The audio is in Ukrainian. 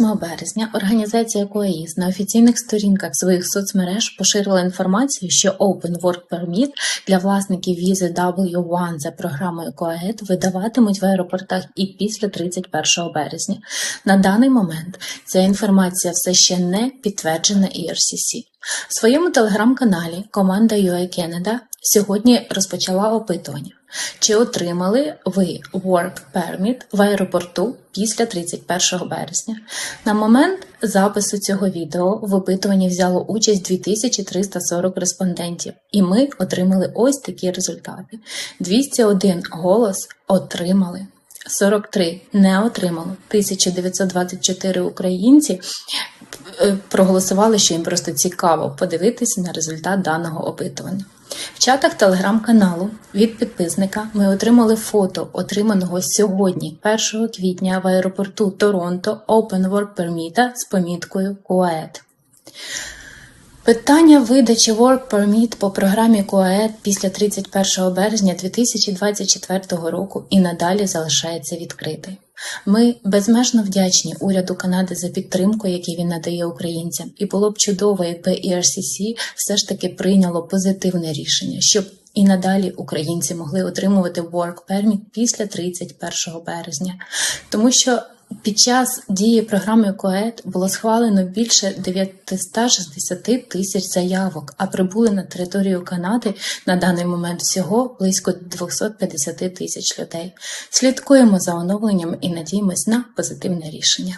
28 березня організація КОАІС на офіційних сторінках своїх соцмереж поширила інформацію, що Open Work Permit для власників візи W1 за програмою КОАЕД видаватимуть в аеропортах і після 31 березня. На даний момент ця інформація все ще не підтверджена ERCC. В своєму телеграм-каналі команда UA Canada сьогодні розпочала опитування. Чи отримали ви Work Permit в аеропорту після 31 березня? На момент запису цього відео в опитуванні взяло участь 2340 респондентів, і ми отримали ось такі результати: 201 голос отримали. 43 не отримало, 1924 українці проголосували, що їм просто цікаво подивитися на результат даного опитування. В чатах телеграм-каналу від підписника ми отримали фото, отриманого сьогодні, 1 квітня в аеропорту Торонто Open Work Permit з поміткою КУАЕД. Питання видачі Work Permit по програмі КУАЕД після 31 березня 2024 року і надалі залишається відкритим. Ми безмежно вдячні уряду Канади за підтримку, яку він надає українцям, і було б чудово, якби ERCC все ж таки прийняло позитивне рішення, щоб і надалі українці могли отримувати Work Permit після 31 березня, тому що під час дії програми КОЕД було схвалено більше 960 тисяч заявок, а прибули на територію Канади на даний момент всього близько 250 тисяч людей. Слідкуємо за оновленням і надіємось на позитивне рішення.